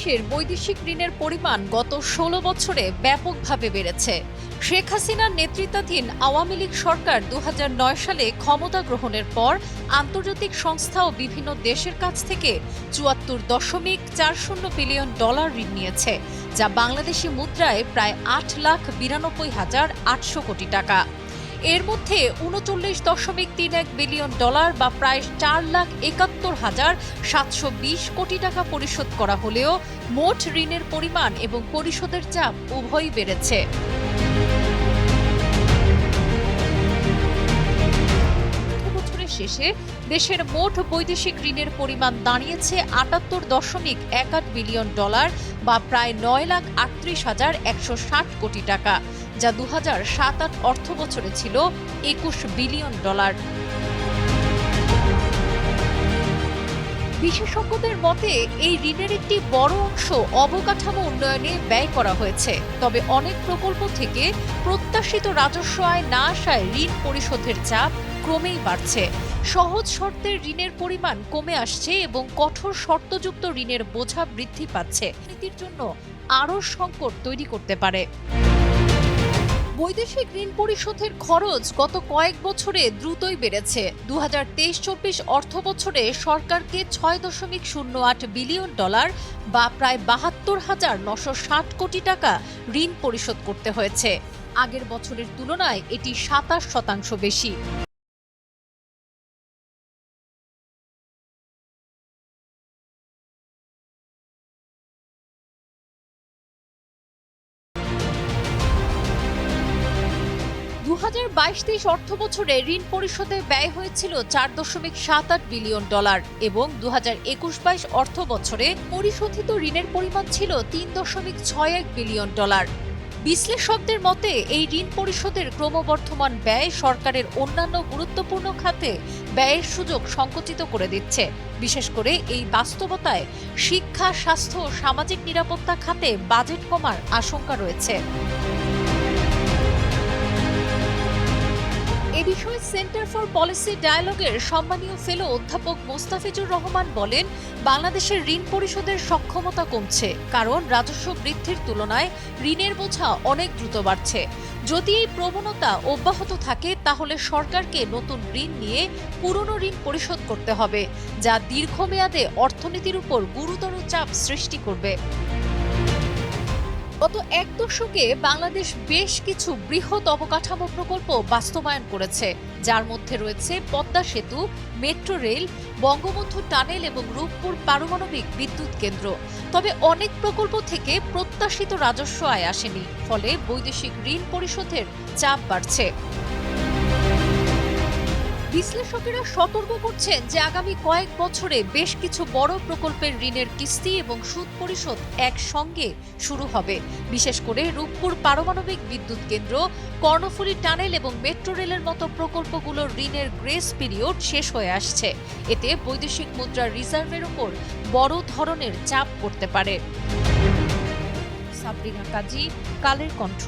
বাংলাদেশের বৈদেশিক ঋণের পরিমাণ গত ষোলো বছরে ব্যাপকভাবে বেড়েছে। শেখ হাসিনার নেতৃত্বাধীন আওয়ামী লীগ সরকার দু হাজার নয় সালে ক্ষমতা গ্রহণের পর আন্তর্জাতিক সংস্থা ও বিভিন্ন দেশের কাছ থেকে চুয়াত্তর দশমিক চার শূন্য বিলিয়ন ডলার ঋণ নিয়েছে, যা বাংলাদেশি মুদ্রায় প্রায় আট লাখ বিরানব্বই হাজার আটশো কোটি টাকা। এর মধ্যে উনচল্লিশ দশমিক তিন এক বিলিয়ন ডলার বা প্রায় চার লাখ একাত্তর হাজার সাতশো বিশ কোটি টাকা পরিশোধ করা হলেও মোট ঋণের পরিমাণ এবং পরিশোধের চাপ উভয়ই বেড়েছে। শেষে দেশের মোট বৈদেশিক ঋণের পরিমাণ দাঁড়িয়েছে আটাত্তর দশমিক এক আট বিলিয়ন ডলার বা প্রায় নয় লাখ আটত্রিশ হাজার একশো ষাট কোটি টাকা। যা দু হাজার সাত আট অর্থ বছরে ছিল একুশ বিলিয়ন ডলার। বিশেষজ্ঞদের মতে, এই ঋণের একটি বড় অংশ অবকাঠামো উন্নয়নে ব্যয় করা হয়েছে। তবে অনেক প্রকল্প থেকে প্রত্যাশিত রাজস্ব আয় না আসায় ঋণ পরিশোধের চাপ ক্রমেই বাড়ছে। সহজ শর্তের ঋণের পরিমাণ কমে আসছে এবং কঠোর শর্তযুক্ত ঋণের বোঝা বৃদ্ধি পাচ্ছে। নীতির জন্য আরও সংকট তৈরি করতে পারে। বৈদেশিক ঋণ পরিশোধের খরচ গত কয়েক বছরে দ্রুতই বেড়েছে। দু হাজার তেইশ চব্বিশ অর্থ বছরে সরকারকে ছয় দশমিক শূন্য আট বিলিয়ন ডলার বা প্রায় বাহাত্তর হাজার নশো ষাট কোটি টাকা ঋণ পরিশোধ করতে হয়েছে। আগের বছরের তুলনায় এটি সাতাশ শতাংশ বেশি। হাজার বাইশ তেইশ অর্থ বছরে ঋণ পরিশোধে ব্যয় হয়েছিল চার দশমিক সাত আট বিলিয়ন ডলার এবং দু হাজার একুশ বাইশ অর্থ বছরে পরিশোধিত ঋণের পরিমাণ ছিল তিন দশমিক ছয় এক বিলিয়ন ডলার। বিশ্লেষকদের মতে, এই ঋণ পরিশোধের ক্রমবর্ধমান ব্যয় সরকারের অন্যান্য গুরুত্বপূর্ণ খাতে ব্যয়ের সুযোগ সংকুচিত করে দিচ্ছে। বিশেষ করে এই বাস্তবতায় শিক্ষা, স্বাস্থ্য ও সামাজিক নিরাপত্তা খাতে বাজেট কমার আশঙ্কা রয়েছে। এ বিষয়ে সেন্টার ফর পলিসি ডায়ালগের সম্মানীয় ফেলো অধ্যাপক মোস্তাফিজুর রহমান বলেন, বাংলাদেশের ঋণ পরিশোধের সক্ষমতা কমছে, কারণ রাজস্ব বৃদ্ধির তুলনায় ঋণের বোঝা অনেক দ্রুত বাড়ছে। যদি এই প্রবণতা অব্যাহত থাকে, তাহলে সরকারকে নতুন ঋণ নিয়ে পুরনো ঋণ পরিশোধ করতে হবে, যা দীর্ঘমেয়াদে অর্থনীতির উপর গুরুতর চাপ সৃষ্টি করবে। গত এক দশকে বাংলাদেশ বেশ কিছু বৃহৎ অবকাঠামো প্রকল্প বাস্তবায়ন করেছে। যার মধ্যে রয়েছে পদ্মা সেতু, মেট্রো রেল, বঙ্গবন্ধু টানেল এবং রূপপুর পারমাণবিক বিদ্যুৎ কেন্দ্র। তবে অনেক প্রকল্প থেকে প্রত্যাশিত রাজস্ব আয় আসেনি, ফলে বৈদেশিক ঋণ পরিশোধের চাপ বাড়ছে। বিশ্লেষকেরা সতর্ক করছেন যে আগামী কয়েক বছরে বেশ কিছু বড় প্রকল্পের ঋণের কিস্তি এবং সুদ পরিশোধ একসঙ্গে শুরু হবে। বিশেষ করে রূপপুর পারমাণবিক বিদ্যুৎ কেন্দ্র, কর্ণফুলী টানেল এবং মেট্রো রেলের মতো প্রকল্পগুলোর ঋণের গ্রেস পিরিয়ড শেষ হয়ে আসছে। এতে বৈদেশিক মুদ্রার রিজার্ভের উপর বড় ধরনের চাপ পড়তে পারে। সাবরিনা কাজী, কালের কণ্ঠ।